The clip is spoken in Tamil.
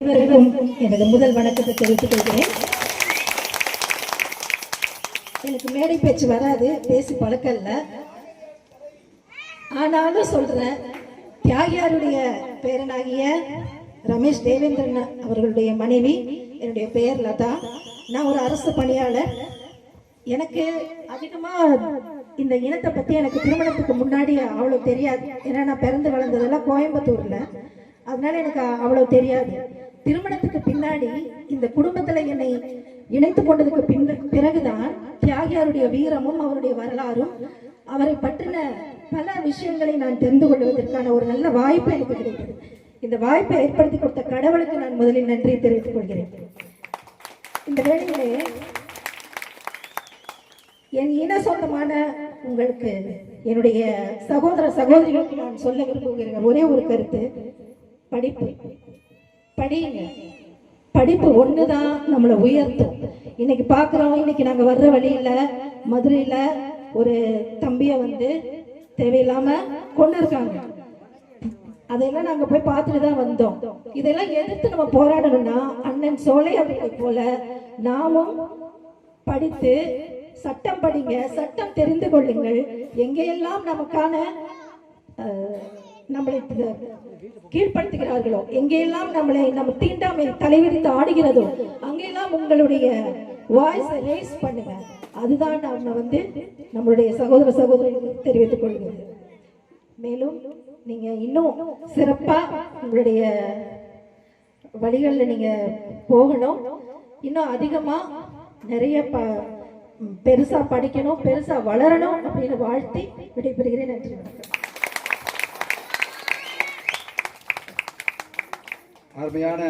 அனைவருக்கும் எனது முதல் வணக்கத்தை தெரிவித்துக் கொள்கிறேன். எனக்கு மேடை பேச்சு வராது பேசி பழக்கம் இல்ல ஆனாலும் சொல்றேன் தியாகியாருடைய பேரனாகிய ரமேஷ் தேவேந்திரன் அவர்களுடைய மனைவி என்னுடைய பெயர் லதா. நான் ஒரு அரசு பணியாளர். எனக்கு அதிகமா இந்த இனத்தை பத்தி எனக்கு திருமணத்துக்கு முன்னாடி அவ்வளவு தெரியாது. ஏன்னா நான் பிறந்து வளர்ந்ததெல்லாம் கோயம்புத்தூர்ல. அதனால எனக்கு அவ்வளவு தெரியாது. திருமணத்துக்கு பின்னாடி இந்த குடும்பத்துல என்னை இணைத்து கொண்டதுக்கு பின் பிறகுதான் தியாகியாருடைய வீரமும் அவருடைய வரலாறும் அவரை பற்றின பல விஷயங்களை நான் தெரிந்து கொள்வதற்கான ஒரு நல்ல வாய்ப்பு எனக்கு கிடைத்தது. இந்த வாய்ப்பை ஏற்படுத்தி கொடுத்த கடவுளுக்கு நான் முதலில் நன்றி தெரிவித்துக் கொள்கிறேன். இந்த வேளையிலே என் இன சொந்தமான உங்களுக்கு என்னுடைய சகோதர சகோதரிகளுக்கு நான் சொல்ல விரும்புகிற ஒரே ஒரு கருத்து படிப்பு. படிங்க. படிப்பு ஒண்ணுதான் நம்மளை உயர்த்தும். இன்னைக்கு பார்க்குறோம் இன்னைக்கு நாங்க வர்ற வழியில மதுரையில ஒரு தம்பிய வந்து தேவையில்லாம கொண்டு இருக்காங்க அதையெல்லாம் நாங்க போய் பார்த்துட்டு தான் வந்தோம். இதெல்லாம் எதிர்த்து நம்ம போராடணும்னா அண்ணன் சோலை அவர்களை போல நாமும் படித்து சட்டம் படிங்க சட்டம் தெரிந்து கொள்ளுங்கள். எங்கெல்லாம் நமக்கான நம்மளை கீழ்ப்படுத்துகிறார்களோ? எங்கெல்லாம் நம்மளை நம்ம தீண்டாமை தலைவிரித்து ஆடுகிறதோ அங்கெல்லாம் உங்களுடைய வாய்ஸை ரேஸ் பண்ணுங்க. அதுதான் நம்ம வந்து நம்மளுடைய சகோதர சகோதரிகளுக்கு தெரிவித்துக் கொள்கிறது. மேலும் நீங்க இன்னும் சிறப்பா உங்களுடைய வழிகளில் நீங்க போகணும். இன்னும் அதிகமா நிறைய ப பெருசா படிக்கணும் பெருசா வளரணும் அப்படின்னு வாழ்த்தி விடைபெறுகிறேன். நன்றி. அருமையான